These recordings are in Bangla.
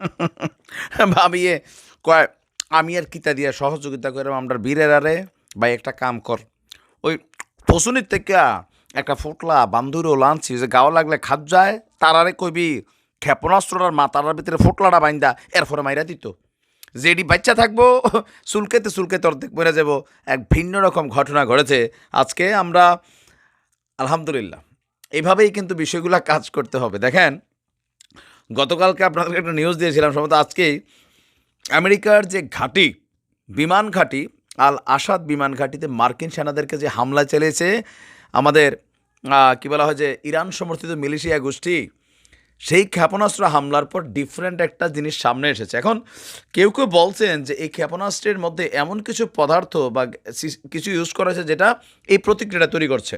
ভাবিয়ে কয়, আমি আর কিতা দিয়ে সহযোগিতা করে আমরা বীরের আরে, ভাই, একটা কাম কর। ওই ফসুনির থেকে একটা ফোটলা বান্ধুরও লানছি, যে গাও লাগলে খাদ যায় তারারে কইবি ক্ষেপণাস্ত্রটার মাতার ভিতরে ফোটলাটা বাইন্দা, এরপরে মাইরা দিত। যেডি বাচ্চা থাকব, চুলকেতে চুলকেতে অর্ধেক মরে যাব, এক ভিন্ন রকম ঘটনা ঘটেছে। আজকে আমরা, আলহামদুলিল্লাহ, এভাবেই কিন্তু বিষয়গুলো কাজ করতে হবে, দেখেন? গতকালকে আপনাদেরকে একটা নিউজ দিয়েছিলাম, সম্ভবত আজকেই। আমেরিকার যে ঘাঁটি, বিমান ঘাঁটি, আল আসাদ বিমান ঘাঁটিতে মার্কিন সেনাদেরকে যে হামলা চালিয়েছে, আমাদের কি বলা হয় যে, ইরান সমর্থিত মিলিশিয়া গোষ্ঠী, সেই ক্ষেপণাস্ত্র হামলার পর ডিফারেন্ট একটা জিনিস সামনে এসেছে। এখন কেউ কেউ বলছেন যে, এই ক্ষেপণাস্ত্রের মধ্যে এমন কিছু পদার্থ বা কিছু ইউজ করা হয়েছে যেটা এই প্রতিক্রিয়াটা তৈরি করছে।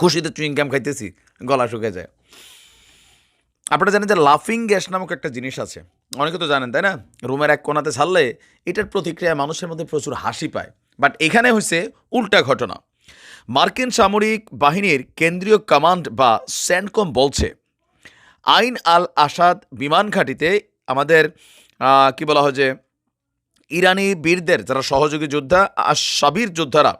খুশিতে চুইংগাম খাইতেছি, গলা শুকে যায়। আপনারা জানেন যে লাফিং গ্যাস নামক একটা জিনিস আছে। অনেকে তো জানেন, তাই না? রুমের এক কোনাতে ছাড়লে এটার প্রতিক্রিয়ায় মানুষের মধ্যে প্রচুর হাসি পায়। বাট এখানে হয়েছে উল্টা ঘটনা। মার্কিন সামরিক বাহিনীর কেন্দ্রীয় কমান্ড বা স্যান্ডকম বলছে, আইন আল আসাদ বিমান ঘাঁটিতে আমাদের কি বলা হয় যে, ইরানি বীরদের, যারা সহযোগী যোদ্ধা আর সাবির যোদ্ধারা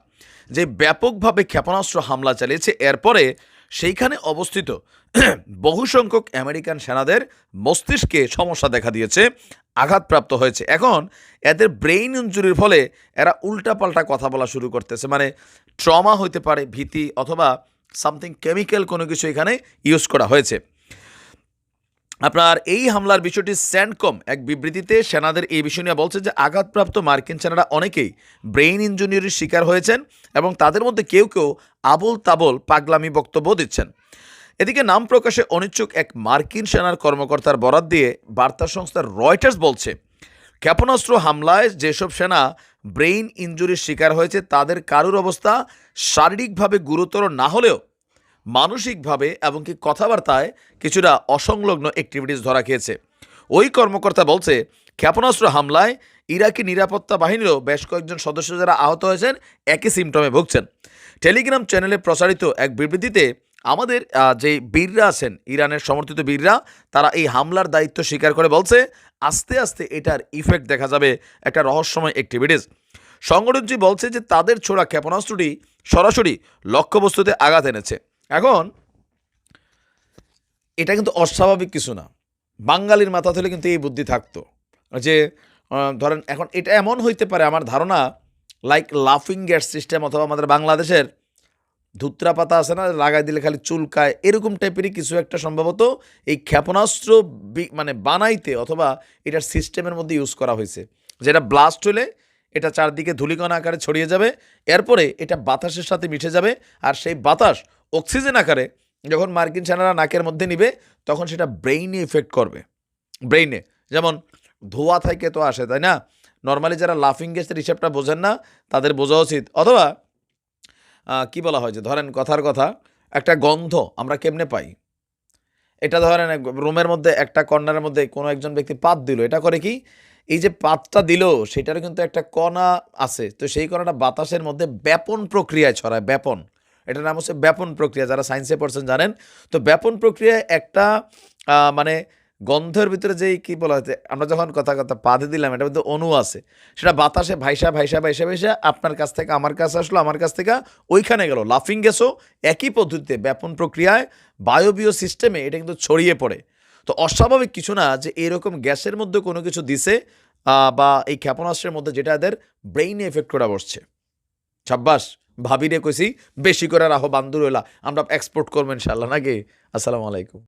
যে ব্যাপকভাবে ক্ষেপণাস্ত্র হামলা চালিয়েছে, এরপরে সেইখানে অবস্থিত বহু সংখ্যক আমেরিকান সেনাদের মস্তিষ্কে সমস্যা দেখা দিয়েছে, আঘাতপ্রাপ্ত হয়েছে। এখন এদের ব্রেইন ইঞ্জুরির ফলে এরা উল্টাপাল্টা কথা বলা শুরু করতেছে। মানে ট্রমা হইতে পারে, ভীতি অথবা সামথিং কেমিক্যাল কোনো কিছু এখানে ইউজ করা হয়েছে। আপনার এই হামলার বিষয়টি স্যান্ডকম এক বিবৃতিতে সেনাদের এই বিষয় নিয়ে বলছে যে আঘাতপ্রাপ্ত মার্কিন সেনারা অনেকেই ব্রেইন ইঞ্জুরির শিকার হয়েছেন এবং তাদের মধ্যে কেউ কেউ আবল তাবল পাগলামি বক্তব্য দিচ্ছেন। এদিকে নাম প্রকাশে অনিচ্ছুক এক মার্কিন সেনার কর্মকর্তার বরাত দিয়ে বার্তা সংস্থা রয়টার্স বলছে, ক্ষেপণাস্ত্র হামলায় যেসব সেনা ব্রেইন ইঞ্জুরির শিকার হয়েছে তাদের কারুর অবস্থা শারীরিকভাবে গুরুতর না হলেও মানসিকভাবে এবং কি কথাবার্তায় কিছুটা অসংলগ্ন অ্যাক্টিভিটিস ধরা খেয়েছে। ওই কর্মকর্তা বলছে, ক্ষেপণাস্ত্র হামলায় ইরাকি নিরাপত্তা বাহিনীরও বেশ কয়েকজন সদস্য যারা আহত হয়েছেন একই সিমটমে ভুগছেন। টেলিগ্রাম চ্যানেলে প্রচারিত এক বিবৃতিতে আমাদের যে বীররা আছেন, ইরানের সমর্থিত বীররা, তারা এই হামলার দায়িত্ব স্বীকার করে বলছে, আস্তে আস্তে এটার ইফেক্ট দেখা যাবে একটা রহস্যময় অ্যাক্টিভিটিস সংগঠনটি বলছে যে তাদের ছোড়া ক্ষেপণাস্ত্রটি সরাসরি লক্ষ্যবস্তুতে আঘাত এনেছে। এখন, এটা কিন্তু অস্বাভাবিক কিছু না। বাঙালির মাথা থেকে কিন্তু এই বুদ্ধি থাকতো। যে ধরেন এখন এটা এমন হইতে পারে, আমার ধারণা লাইক লাফিং গ্যাস সিস্টেম অথবা আমাদের বাংলাদেশের ধুত্রা পাতা আছে না, লাগাই দিলে খালি চুলকায়, এরকম টাইপেরই কিছু একটা সম্ভবত এই ক্ষেপণাস্ত্র মানে বানাইতে অথবা এটার সিস্টেমের মধ্যে ইউজ করা হয়েছে। যেটা ব্লাস্ট হলে এটা চারদিকে ধুলিকণা আকারে ছড়িয়ে যাবে। এরপরে এটা বাতাসের সাথে মিশে যাবে আর সেই বাতাস অক্সিজেন আকারে যখন মার্কিন সেনারা নাকের মধ্যে নিবে, তখন সেটা ব্রেইনে ইফেক্ট করবে। ব্রেইনে যেমন ধোয়া থেকে তো আসে, তাই না? নর্মালি যারা লাফিং গ্যাসের হিসাবটা বোঝেন না, তাদের বোঝা উচিত। অথবা কি বলা হয় যে, ধরেন কথার কথা, একটা গন্ধ আমরা কেমনে পাই? এটা ধরেন রুমের মধ্যে, একটা কর্নারের মধ্যে কোনো একজন ব্যক্তি পাত দিল। এটা করে কি? এই যে পাতটা দিল সেটার কিন্তু একটা কণা আছে। তো সেই কণাটা বাতাসের মধ্যে ব্যাপন প্রক্রিয়ায় ছড়ায়, ব্যাপন। এটার নাম হচ্ছে ব্যাপন প্রক্রিয়া, যারা সায়েন্সে পড়ছেন জানেন। তো ব্যাপন প্রক্রিয়ায় একটা মানে গন্ধের ভিতরে যেই কি বলা হচ্ছে আমরা যখন কথা কথা পাতে দিলাম, এটার মধ্যে অণু আছে। সেটা বাতাসে ভাইসা ভাইসা ভাইসা ভাইসা আপনার কাছ থেকে, আমার কাছে আসলো, আমার কাছ থেকে ওইখানে গেল। লাফিং গ্যাসও একই পদ্ধতিতে ব্যাপন প্রক্রিয়ায় বায়বীয় সিস্টেমে এটা কিন্তু ছড়িয়ে পড়ে। তো অস্বাভাবিক কিছু না যে এরকম গ্যাসের মধ্যে কোনো কিছু দিছে বা এই ক্ষেপণাস্ত্রের মধ্যে যেটা এদের ব্রেইনে এফেক্ট করা বসছে। ছাব্বাস ভাবিরে কইছি, বেশি করে রাহো, বান্দুর আমরা এক্সপোর্ট করব ইনশাল্লাহ নাকি? আসসালামু আলাইকুম।